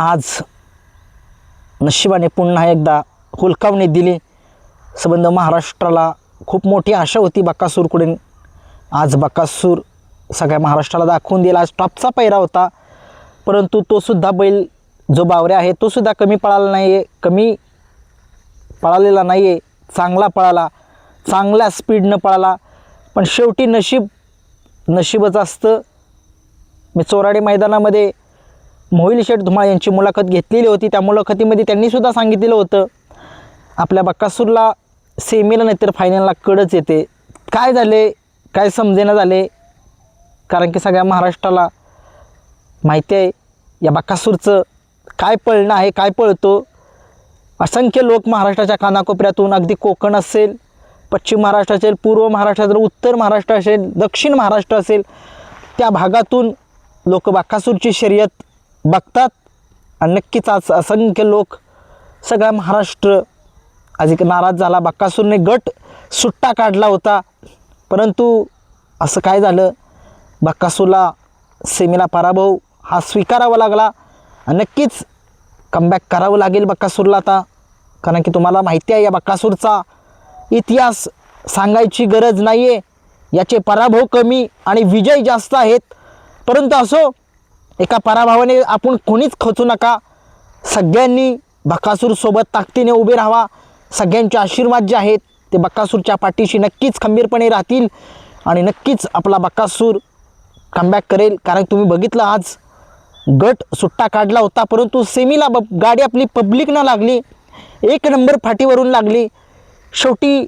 आज नशिबाने पुन्हा एकदा हुलकावणी दिली. संबंध महाराष्ट्राला खूप मोठी आशा होती बक्कासूरकडून आज बक्कासूर सगळ्या महाराष्ट्राला दाखवून दिला आज टॉपचा पैरा होता. परंतु तो सुद्धा बैल जो बावरे आहे तो सुद्धा कमी पळाला नाही आहे कमी पळालेला नाही आहे चांगला पळाला. चांगल्या स्पीडनं पळाला. पण शेवटी नशीब नशीबच असतं. मी चोराडे मैदानामध्ये मोहिल शेठ धुमाळ यांची मुलाखत घेतलेली होती. त्या मुलाखतीमध्ये त्यांनीसुद्धा सांगितलेलं होतं आपल्या बक्कासूरला सेमीला नाहीतर फायनलला कडच येते. काय झाले? काय समजेना झाले? कारण की सगळ्या महाराष्ट्राला माहिती आहे या बक्कासूरचं काय पळणं आहे काय पळतो? असंख्य लोक महाराष्ट्राच्या कानाकोपऱ्यातून अगदी कोकण असेल पश्चिम महाराष्ट्र असेल पूर्व महाराष्ट्र असेल उत्तर महाराष्ट्र असेल दक्षिण महाराष्ट्र असेल त्या भागातून लोक बाकासूरची शर्यत बघतात. आणि नक्कीच आज असंख्य लोक सगळा महाराष्ट्र आज एक नाराज झाला बक्कासूरने गट सुट्टा काढला होता. परंतु असं काय झालं? बक्कासूरला सेमीला पराभव हा स्वीकारावा लागला. नक्कीच कमबॅक करावं लागेल बक्कासूरला आता. कारण की तुम्हाला माहिती आहे या बक्कासूरचा इतिहास सांगायची गरज नाही आहे याचे पराभव कमी आणि विजय जास्त आहेत. परंतु असो एका पराभवाने आपण कोणीच खचू नका. सगळ्यांनी बकासूरसोबत ताकदीने उभे राहावा. सगळ्यांचे आशीर्वाद जे आहेत ते बक्कासूरच्या पाठीशी नक्कीच खंबीरपणे राहतील आणि नक्कीच आपला बक्कासूर कमबॅक करेल. कारण तुम्ही बघितलं आज गट सुट्टा काढला होता परंतु सेमीला ब गाडी आपली पब्लिक न लागली. एक नंबर फाटीवरून लागली. शेवटी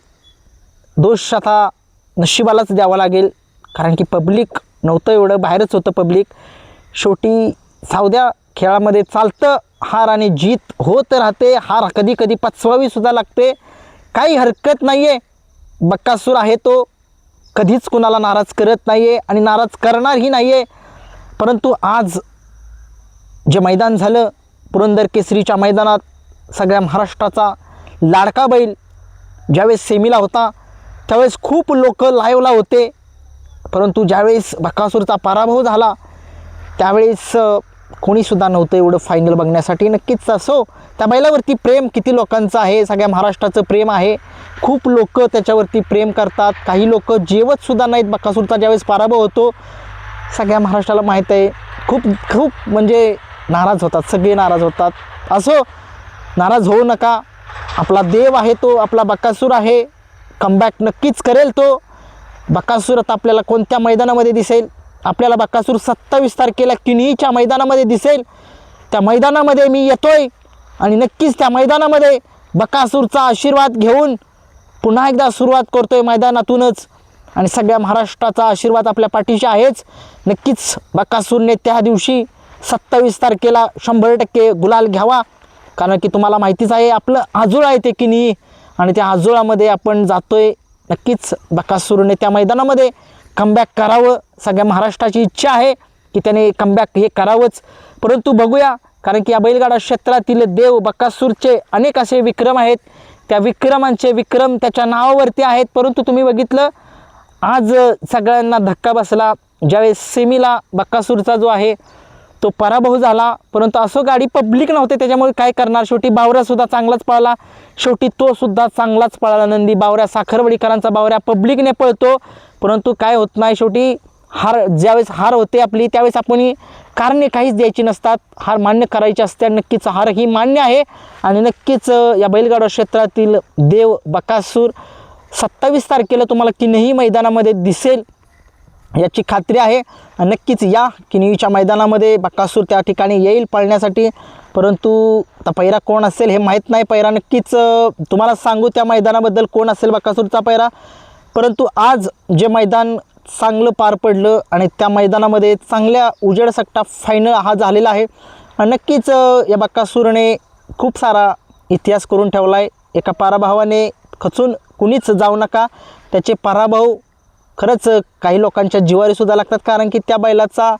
दोष आता नशिबालाच द्यावा लागेल. कारण की पब्लिक नव्हतं एवढं बाहेरच होतं पब्लिक शेवटी सावद्या खेळामध्ये चालतं. हार आणि जीत होत राहते. हार कधी कधी पचवावीसुद्धा लागते. काही हरकत नाही आहे बक्कासूर आहे तो. कधीच कुणाला नाराज करत नाही आहे आणि नाराज करणारही नाही आहे परंतु आज जे मैदान झालं पुरंदर केसरीच्या मैदानात सगळ्या महाराष्ट्राचा लाडका बैल ज्यावेळेस सेमीला होता त्यावेळेस खूप लोक लाईव्हला होते. परंतु ज्यावेळेस बक्कासूरचा पराभव झाला त्यावेळेस कोणीसुद्धा नव्हतं एवढं फायनल बघण्यासाठी. नक्कीच असो त्या बैलावरती प्रेम किती लोकांचं आहे सगळ्या महाराष्ट्राचं प्रेम आहे. खूप लोक त्याच्यावरती प्रेम करतात. काही लोक जेवतसुद्धा नाहीत. बकासूरचा ज्यावेळेस पराभव होतो सगळ्या महाराष्ट्राला माहीत आहे. खूप खूप म्हणजे नाराज होतात. सगळे नाराज होतात. असो नाराज होऊ नका. आपला देव आहे तो आपला बकासूर आहे. कमबॅक नक्कीच करेल तो. बकासूर आता आपल्याला कोणत्या मैदानामध्ये दिसेल? आपल्याला बकासूर सत्तावीस तारखेला किनीच्या मैदानामध्ये दिसेल. त्या मैदानामध्ये मी येतोय आणि नक्कीच त्या मैदानामध्ये बकासूरचा आशीर्वाद घेऊन पुन्हा एकदा सुरुवात करतोय मैदानातूनच. आणि सगळ्या महाराष्ट्राचा आशीर्वाद आपल्या पाठीशी आहेच. नक्कीच बकासूरने त्या दिवशी सत्तावीस तारखेला शंभर टक्के गुलाल घ्यावा. कारण की तुम्हाला माहितीच आहे आपलं आजोळा आहे ते किनी. आणि त्या आजोळामध्ये आपण जातोय. नक्कीच बकासूरने त्या मैदानामध्ये कमबॅक करावं. सगळ्या महाराष्ट्राची इच्छा आहे की त्याने कमबॅक हे करावंच. परंतु बघूया कारण की या बैलगाडा क्षेत्रातील देव बक्कासूरचे अनेक असे विक्रम आहेत. त्या विक्रमांचे विक्रम त्याच्या नावावरती आहेत. परंतु तुम्ही बघितलं आज सगळ्यांना धक्का बसला. ज्यावेळेस सेमीला बक्कासूरचा जो आहे तो पराभव झाला परंतु असं गाडी पब्लिक नव्हते त्याच्यामुळे काय करणार? शेवटी बावऱ्यासुद्धा चांगलाच पळाला. शेवटी तो सुद्धा चांगलाच पळाला नंदी. बावऱ्या साखरवडीकरांचा बावऱ्या पब्लिकने पळतो परंतु काय होत नाही शेवटी हार ज्यावेळेस हार होते आपली त्यावेळेस आपण कारणे काहीच द्यायची नसतात. हार मान्य करायची असते आणि नक्कीच हार ही मान्य आहे. आणि नक्कीच या बैलगाडा क्षेत्रातील देव बकासूर सत्तावीस तारखेला तुम्हाला किनही मैदानामध्ये दिसेल. याची खात्री आहे. नक्कीच या किनीच्या मैदानामध्ये बक्कासूर त्या ठिकाणी येईल पळण्यासाठी. परंतु आता पैरा कोण असेल हे माहीत नाही. पैरा नक्कीच तुम्हाला सांगू त्या मैदानाबद्दल कोण असेल बक्कासूरचा पैरा. परंतु आज जे मैदान चांगलं पार पडलं आणि त्या मैदानामध्ये चांगल्या उजेड सक्टा फायनल हा झालेला आहे. नक्कीच या बक्कासूरने खूप सारा इतिहास करून ठेवला आहे एका पराभवाने खचून कुणीच जाऊ नका. त्याचे पराभव खरंच काही लोकांच्या जिवारी सुद्धा लागतात कारण की त्या बैलाचा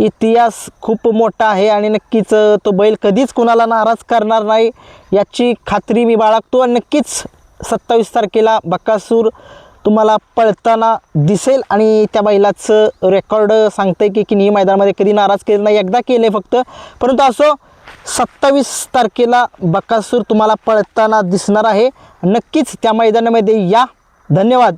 इतिहास खूप मोठा आहे आणि नक्कीच तो बैल कधीच कुणाला नाराज करणार नाही याची खात्री मी बाळगतो. आणि नक्कीच सत्तावीस तारखेला बक्कासूर तुम्हाला पळताना दिसेल आणि त्या बैलाचं रेकॉर्ड सांगते की की नाही मैदानामध्ये कधी नाराज केलं नाही एकदा केले फक्त. परंतु असो सत्तावीस तारखेला बकासूर तुम्हाला पळताना दिसणार आहे. नक्कीच त्या मैदानामध्ये या. धन्यवाद.